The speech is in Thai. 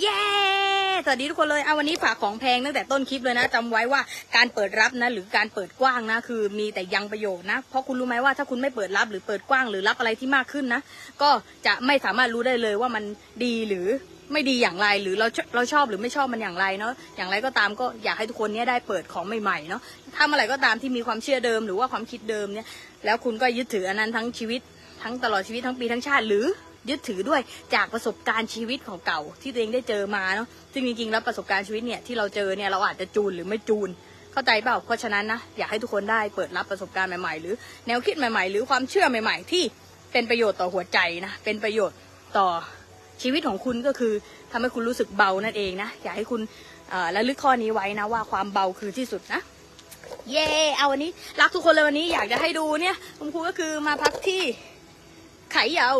เย้ สวัสดีทุกคนเลย เอาวันนี้ฝากของแพงตั้งแต่ต้นคลิปเลยนะจำไว้ว่าการเปิดรับนะ หรือการเปิดกว้างนะ คือมีแต่ยังประโยชน์นะ เพราะคุณรู้ไหมว่าถ้าคุณไม่เปิดรับหรือเปิดกว้างหรือรับอะไรที่มากขึ้นนะ ก็จะไม่สามารถรู้ได้เลยว่ามันดีหรือไม่ดีอย่างไรหรือเราเราชอบหรือไม่ชอบมันอย่างไรเนาะอย่างไรก็ตามก็อยากให้ทุกคนเนี้ยได้เปิดของใหม่ๆเนาะทำอะไรก็ตามที่มีความเชื่อเดิมหรือว่าความคิดเดิมเนี่ยแล้วคุณก็ยึดถืออันนั้นทั้งชีวิตทั้งตลอดชีวิตทั้งปีทั้งชาติหรือ ยึดถือด้วยจากประสบการณ์ชีวิตของเก่าที่ตัวเองได้เจอมาเนาะซึ่งจริงๆแล้วประสบการณ์ชีวิตเนี่ยที่เราเจอเนี่ยเราอาจจะจูนหรือไม่จูนเข้าใจเปล่าเพราะฉะนั้นนะอยากให้ทุกคนได้เปิดรับประสบการณ์ใหม่ๆ หรือแนวคิดใหม่ๆ หรือความเชื่อใหม่ ๆ ที่เป็นประโยชน์ต่อหัวใจนะเป็นประโยชน์ต่อชีวิตของคุณก็คือทำให้คุณรู้สึกเบานั่นเองนะอยากให้คุณระลึกข้อนี้ไว้นะว่าความเบาคือที่สุดนะเย่เอาวันนี้รักทุกคนเลยวันนี้อยากจะให้ดูเนี่ยคุณครูก็คือมาพักที่ ไข่เหยา